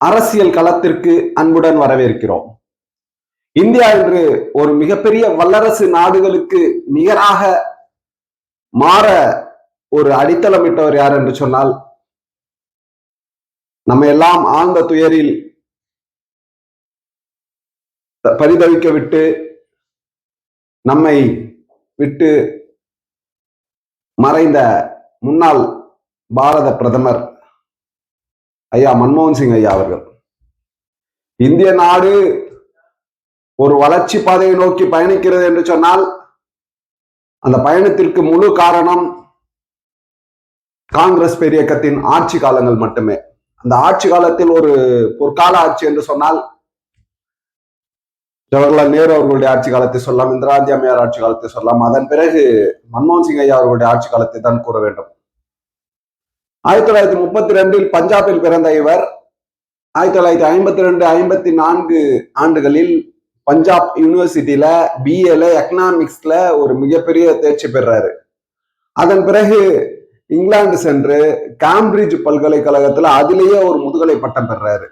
அரசியல் களத்திற்கு அன்புடன் வரவேற்கிறோம். இந்தியா இன்று ஒரு மிகப்பெரிய வல்லரசு நாடுகளுக்கு நிகராக மாற ஒரு அடித்தளமிட்டவர் யார் என்று சொன்னால் நம்ம எல்லாம் ஆழ்ந்த துயரில் பரிதவிக்க விட்டு நம்மை விட்டு மறைந்த முன்னாள் பாரத பிரதமர் ஐயா மன்மோகன் சிங் ஐயா அவர்கள். இந்திய நாடு ஒரு வளர்ச்சி பாதையை நோக்கி பயணிக்கிறது என்று சொன்னால் அந்த பயணத்திற்கு முழு காரணம் காங்கிரஸ் பேரியக்கத்தின் ஆட்சி காலங்கள் மட்டுமே. அந்த ஆட்சி காலத்தில் ஒரு பொற்கால ஆட்சி என்று சொன்னால் ஜவஹர்லால் நேரு அவர்களுடைய ஆட்சி காலத்தை சொல்லலாம் இந்திரா அம்மையார் ஆட்சி காலத்தை சொல்லலாம். அதன் பிறகு மன்மோகன் சிங் ஐயா அவர்களுடைய ஆட்சி காலத்தை தான் கூற வேண்டும். ஆயிரத்தி தொள்ளாயிரத்தி முப்பத்தி ரெண்டில் பஞ்சாபில் பிறந்த இவர். ஆயிரத்தி தொள்ளாயிரத்தி ஐம்பத்தி ரெண்டு ஐம்பத்தி நான்கு ஆண்டுகளில் பஞ்சாப் யூனிவர்சிட்டியில பிஏல எக்கனாமிக்ஸ்ல ஒரு மிகப்பெரிய தேர்ச்சி பெறாரு. அதன் பிறகு இங்கிலாந்து சென்று கேம்பிரிட்ஜ் பல்கலைக்கழகத்துல அதிலேயே ஒரு முதுகலை பட்டம் பெறாரு.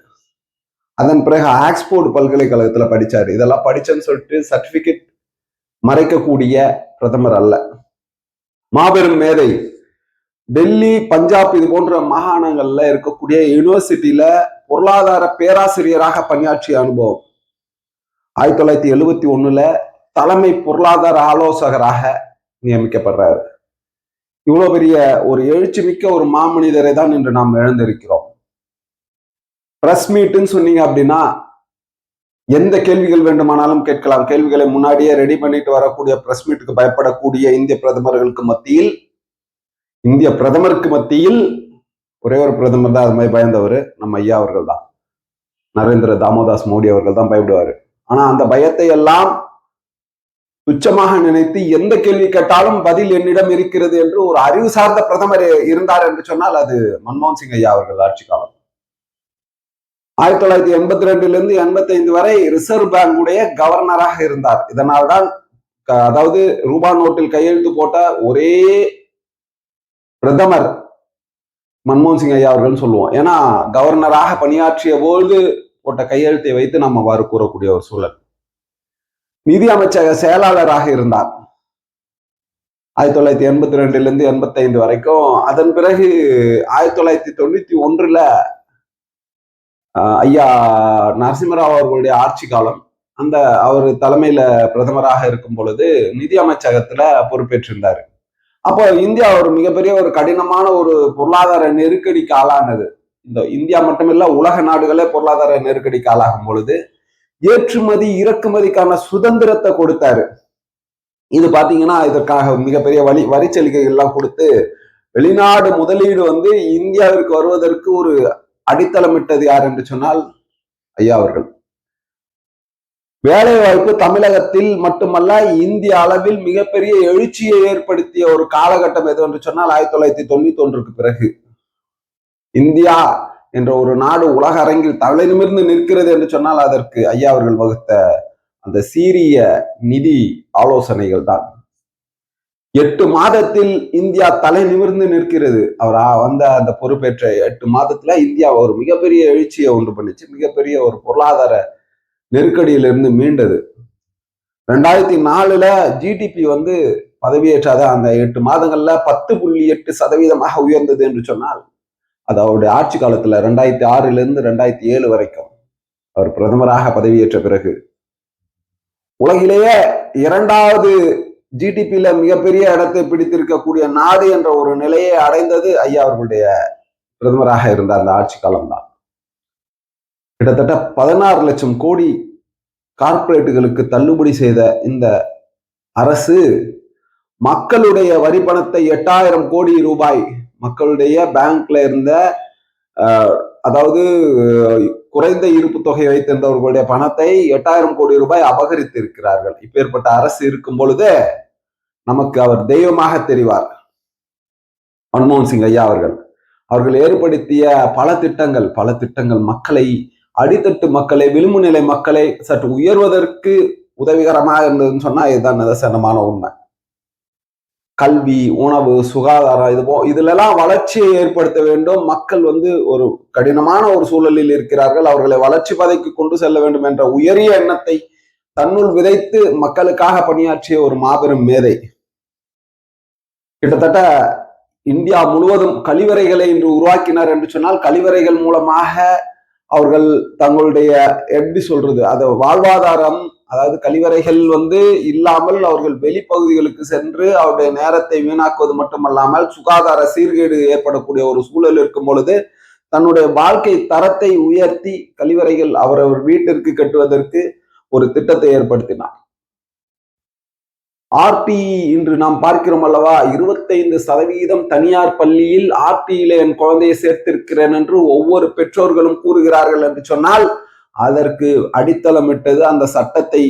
அதன் பிறகு ஆக்ஸ்போர்டு பல்கலைக்கழகத்துல படிச்சாரு. இதெல்லாம் படிச்சேன்னு சொல்லிட்டு சர்டிபிகேட் மறைக்கக்கூடிய பிரதமர் அல்ல. மாபெரும் மேதை டெல்லி பஞ்சாப் இது போன்ற மாகாணங்கள்ல இருக்கக்கூடிய யூனிவர்சிட்டியில பொருளாதார பேராசிரியராக பணியாற்றிய அனுபவம். ஆயிரத்தி தொள்ளாயிரத்தி எழுபத்தி ஒண்ணுல தலைமை பொருளாதார ஆலோசகராக நியமிக்கப்படுறாரு. இவ்வளவு பெரிய ஒரு எழுச்சி மிக்க ஒரு மாமனிதரை தான் இன்று நாம் இழந்திருக்கிறோம். பிரஸ் மீட்டுன்னு சொன்னீங்க அப்படின்னா எந்த கேள்விகள் வேண்டுமானாலும் கேட்கலாம். கேள்விகளை முன்னாடியே ரெடி பண்ணிட்டு வரக்கூடிய பிரஸ் மீட்டுக்கு பயப்படக்கூடிய இந்திய பிரதமர்களுக்கு மத்தியில் இந்திய பிரதமருக்கு மத்தியில் ஒரே ஒரு பிரதமர் தான் அது மாதிரி பயந்தவர் நம்ம ஐயா அவர்கள் தான் நரேந்திர தாமோதாஸ் மோடி அவர்கள் தான் பயப்படுவார். ஆனா அந்த பயத்தை எல்லாம் துச்சமாக நினைத்து எந்த கேள்வி கேட்டாலும் பதில் என்னிடம் இருக்கிறது என்று ஒரு அறிவு சார்ந்த பிரதமர் இருந்தார் என்று சொன்னால் அது மன்மோகன் சிங் ஐயா அவர்கள் ஆட்சி காலம். ஆயிரத்தி தொள்ளாயிரத்தி எண்பத்தி ரெண்டுல இருந்து எண்பத்தி ஐந்து வரை ரிசர்வ் பேங்குடைய கவர்னராக இருந்தார். இதனால்தான் அதாவது ரூபா நோட்டில் கையெழுத்து போட்ட ஒரே பிரதமர் மன்மோகன் சிங் ஐயா அவர்கள் சொல்லுவோம். ஏன்னா கவர்னராக பணியாற்றிய போது போட்ட கையெழுத்தை வைத்து நம்ம அவ்வாறு கூறக்கூடிய ஒரு சூழல். நிதி அமைச்சக செயலாளராக இருந்தார். ஆயிரத்தி தொள்ளாயிரத்தி எண்பத்தி ரெண்டுல இருந்து எண்பத்தி ஐந்து வரைக்கும். அதன் பிறகு ஆயிரத்தி தொள்ளாயிரத்தி தொண்ணூத்தி ஒன்றுல ஐயா நரசிம்மராவ் அவர்களுடைய ஆட்சி காலம் அந்த அவர் தலைமையில பிரதமராக இருக்கும் பொழுது நிதி அமைச்சகத்துல பொறுப்பேற்றிருந்தாரு. அப்போ இந்தியா ஒரு மிகப்பெரிய ஒரு கடினமான ஒரு பொருளாதார நெருக்கடிக்கு ஆளானது. இந்த இந்தியா மட்டுமில்ல உலக நாடுகளே பொருளாதார நெருக்கடிக்கு ஆளாகும் பொழுது ஏற்றுமதி இறக்குமதிக்கான சுதந்திரத்தை கொடுத்தாரு. இது பாத்தீங்கன்னா இதற்காக மிகப்பெரிய வழி வரிச்சலுகைகள் எல்லாம் கொடுத்து வெளிநாடு முதலீடு வந்து இந்தியாவிற்கு வருவதற்கு ஒரு அடித்தளமிட்டது யார் என்று சொன்னால் ஐயா அவர்கள். வேலை வாய்ப்பு தமிழகத்தில் மட்டுமல்ல இந்திய அளவில் மிகப்பெரிய எழுச்சியை ஏற்படுத்திய ஒரு காலகட்டம் எது என்று சொன்னால் ஆயிரத்தி தொள்ளாயிரத்தி தொண்ணூத்தி ஒன்றுக்கு பிறகு. இந்தியா என்ற ஒரு நாடு உலக அரங்கில் தலை நிமிர்ந்து நிற்கிறது என்று சொன்னால் அதற்கு ஐயா அவர்கள் வகுத்த அந்த சீரிய நிதி ஆலோசனைகள் தான். எட்டு மாதத்தில் இந்தியா தலை நிமிர்ந்து நிற்கிறது. அவர் வந்த அந்த பொறுப்பேற்ற எட்டு மாதத்துல இந்தியா ஒரு மிகப்பெரிய எழுச்சியை உண்டு பண்ணிச்சு. மிகப்பெரிய ஒரு பொருளாதார நெருக்கடியிலிருந்து மீண்டது. ரெண்டாயிரத்தி நாலுல ஜிடிபி வந்து பதவியேற்றாத அந்த எட்டு மாதங்கள்ல பத்து புள்ளி எட்டு சதவீதமாக உயர்ந்தது என்று சொன்னால் அது அவருடைய ஆட்சி காலத்துல ரெண்டாயிரத்தி ஆறுல இருந்து ரெண்டாயிரத்தி ஏழு வரைக்கும் அவர் பிரதமராக பதவியேற்ற பிறகு. உலகிலேயே இரண்டாவது ஜிடிபியில மிகப்பெரிய இடத்தை பிடித்திருக்கக்கூடிய நாடு என்ற ஒரு நிலையை அடைந்தது ஐயா அவர்களுடைய பிரதமராக இருந்த அந்த ஆட்சி காலம்தான். கிட்டத்தட்ட பதினாறு லட்சம் கோடி கார்ப்பரேட்டுகளுக்கு தள்ளுபடி செய்த இந்த அரசு மக்களுடைய வரி பணத்தை எட்டாயிரம் கோடி ரூபாய் மக்களுடைய பேங்க்ல இருந்த அதாவது குறைந்த இருப்பு தொகை வைத்திருந்தவர்களுடைய பணத்தை எட்டாயிரம் கோடி ரூபாய் அபகரித்து இருக்கிறார்கள் இப்பேற்பட்ட அரசு இருக்கும் பொழுது நமக்கு அவர் தெய்வமாக தெரிவார். மன்மோகன் சிங் ஐயா அவர்கள். அவர்கள் ஏற்படுத்திய பல திட்டங்கள் பல திட்டங்கள் மக்களை அடித்தட்டு மக்களை விளிம்பு நிலை மக்களை சற்று உயர்வதற்கு உதவிகரமாக இருந்ததுன்னு சொன்னா இதுதான் நிதர்சனமான உண்மை. கல்வி உணவு சுகாதாரம் இது போ இதுலெல்லாம் வளர்ச்சியை ஏற்படுத்த வேண்டும். மக்கள் வந்து ஒரு கடினமான ஒரு சூழலில் இருக்கிறார்கள். அவர்களை வளர்ச்சி பதைக்கு கொண்டு செல்ல வேண்டும் என்ற உயரிய எண்ணத்தை தன்னுள் விதைத்து மக்களுக்காக பணியாற்றிய ஒரு மாபெரும் மேதை. கிட்டத்தட்ட இந்தியா முழுவதும் கழிவறைகளை இன்று உருவாக்கினார் என்று சொன்னால் கழிவறைகள் மூலமாக அவர்கள் தங்களுடைய எப்படி சொல்றது அது வாழ்வாதாரம் அதாவது கழிவறைகள் வந்து இல்லாமல் அவர்கள் வெளிப்பகுதிகளுக்கு சென்று அவருடைய நேரத்தை வீணாக்குவது மட்டுமல்லாமல் சுகாதார சீர்கேடு ஏற்படக்கூடிய ஒரு சூழல் இருக்கும் பொழுது தன்னுடைய வாழ்க்கை தரத்தை உயர்த்தி கழிவறைகள் அவரவர் வீட்டிற்கு கட்டுவதற்கு ஒரு திட்டத்தை ஏற்படுத்தினார். ஆர்டி இன்று நாம் பார்க்கிறோம் அல்லவா? இருபத்தைந்து சதவீதம் தனியார் பள்ளியில் ஆர்டியில என் குழந்தையை சேர்த்திருக்கிறேன் என்று ஒவ்வொரு பெற்றோர்களும் கூறுகிறார்கள் என்று சொன்னால் அதற்கு அடித்தளமிட்டது அந்த சட்டத்தை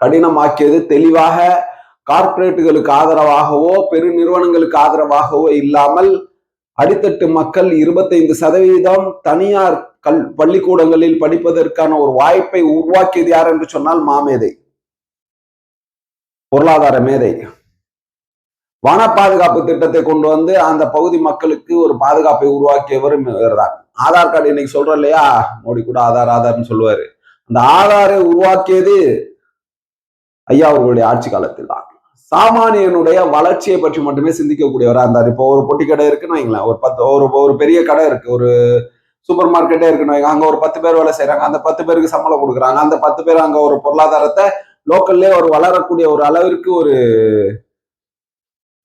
கடினமாக்கியது. தெளிவாக கார்ப்பரேட்டுகளுக்கு ஆதரவாகவோ பெருநிறுவனங்களுக்கு ஆதரவாகவோ இல்லாமல் அடித்தட்டு மக்கள் இருபத்தைந்து சதவீதம் தனியார் கல் பள்ளிக்கூடங்களில் படிப்பதற்கான ஒரு வாய்ப்பை உருவாக்கியது யார் என்று சொன்னால் மாமேதை. பொருளாதார மேதை. வன பாதுகாப்பு திட்டத்தை கொண்டு வந்து அந்த பகுதி மக்களுக்கு ஒரு பாதுகாப்பை உருவாக்கியவரும் இவர்தான். ஆதார் கார்டு இன்னைக்கு சொல்றோம் இல்லையா? மோடி கூட ஆதார் ஆதார்னு சொல்லுவாரு. அந்த ஆதாரை உருவாக்கியது ஐயா அவர்களுடைய ஆட்சி காலத்தில் தான் சாமானியனுடைய வளர்ச்சியை பற்றி மட்டுமே சிந்திக்கக்கூடியவராக இருந்தார். இப்போ ஒரு பொட்டி கடை இருக்குன்னு வைங்களேன். ஒரு பத்து ஒரு ஒரு பெரிய கடை இருக்கு. ஒரு சூப்பர் மார்க்கெட்டே இருக்குன்னு வைங்க. அங்க ஒரு பத்து பேர் வேலை செய்யறாங்க அந்த பத்து பேருக்கு சம்பளம் கொடுக்குறாங்க. அந்த பத்து பேர் அங்க ஒரு பொருளாதாரத்தை லோக்கல்லே ஒரு வளரக்கூடிய ஒரு அளவிற்கு ஒரு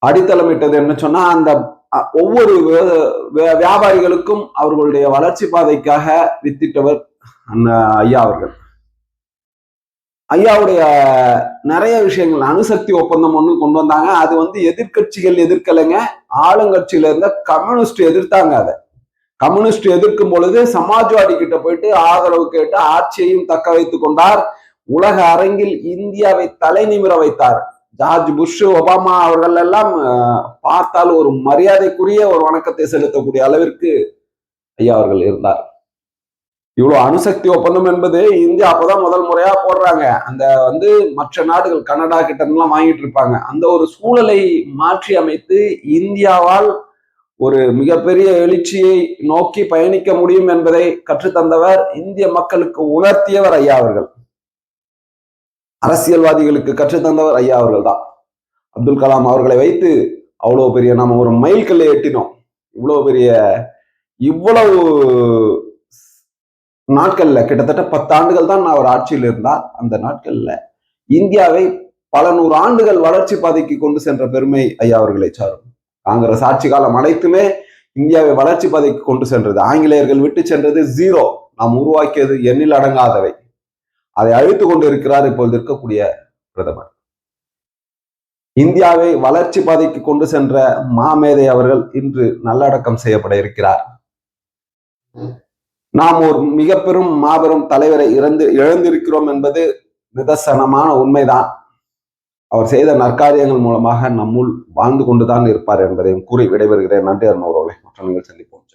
அடித்தளமிட்டது என்ன சொன்னா அந்த ஒவ்வொரு வியாபாரிகளுக்கும் அவர்களுடைய வளர்ச்சி பாதைக்காக வித்திட்டவர் ஐயா அவர்கள். ஐயாவுடைய நிறைய விஷயங்கள் அணுசக்தி ஒப்பந்தம் ஒன்று கொண்டு வந்தாங்க. அது வந்து எதிர்க்கட்சிகள் எதிர்க்கலைங்க. ஆளுங்கட்சியில இருந்த கம்யூனிஸ்ட் எதிர்த்தாங்க அதை. கம்யூனிஸ்ட் எதிர்க்கும் பொழுது சமாஜ்வாடி கிட்ட போயிட்டு ஆதரவு கேட்டு ஆட்சியையும் தக்க வைத்துக் கொண்டார். உலக அரங்கில் இந்தியாவை தலை நிமிர வைத்தார். ஜார்ஜ் புஷ் ஒபாமா அவர்கள் எல்லாம் பார்த்தால் ஒரு மரியாதைக்குரிய ஒரு வணக்கத்தை செலுத்தக்கூடிய அளவிற்கு ஐயா அவர்கள் இருந்தார். இவ்வளவு அணுசக்தி ஒப்பந்தம் என்பது இந்தியா அப்பதான் முதல் முறையா போடுறாங்க. அந்த வந்து மற்ற நாடுகள் கனடா கிட்ட எல்லாம் வாங்கிட்டு இருப்பாங்க. அந்த ஒரு சூழலை மாற்றி அமைத்து இந்தியாவால் ஒரு மிகப்பெரிய எழுச்சியை நோக்கி பயணிக்க முடியும் என்பதை கற்றுத்தந்தவர் இந்திய மக்களுக்கு உணர்த்தியவர் ஐயா அவர்கள். அரசியல்வாதிகளுக்கு கற்றுத்தந்தவர் ஐயா அவர்கள் தான் அப்துல் கலாம் அவர்களை வைத்து அவ்வளோ பெரிய நாம ஒரு மைல்கல்லை எட்டினோம். இவ்வளோ பெரிய இவ்வளவு நாட்கள்ல கிட்டத்தட்ட பத்து ஆண்டுகள் தான் அவர் ஆட்சியில் இருந்தார். அந்த நாட்கள்ல இந்தியாவை பல நூறு ஆண்டுகள் வளர்ச்சி பாதைக்கு கொண்டு சென்ற பெருமை ஐயா அவர்களை சாரும். காங்கிரஸ் ஆட்சி காலம் அனைத்துமே இந்தியாவை வளர்ச்சி பாதைக்கு கொண்டு சென்றது. ஆங்கிலேயர்கள் விட்டு சென்றது ஜீரோ நாம் உருவாக்கியது எண்ணில் அடங்காதவை. அதை அழித்து கொண்டு இருக்கிறார் இப்பொழுது இருக்கக்கூடிய பிரதமர். இந்தியாவை வளர்ச்சி பாதைக்கு கொண்டு சென்ற மாமேதை அவர்கள் இன்று நல்லடக்கம் செய்யப்பட இருக்கிறார். நாம் ஒரு மிக பெரும் மாபெரும் தலைவரை இறந்து இழந்திருக்கிறோம் என்பது நிதர்சனமான உண்மைதான். அவர் செய்த நற்காரியங்கள் மூலமாக நம்முள் வாழ்ந்து கொண்டுதான் இருப்பார் என்பதையும் கூறி விடைபெறுகிறேன். நன்றி அருண் அவர்களை. மற்ற நீங்கள் சந்திப்போம்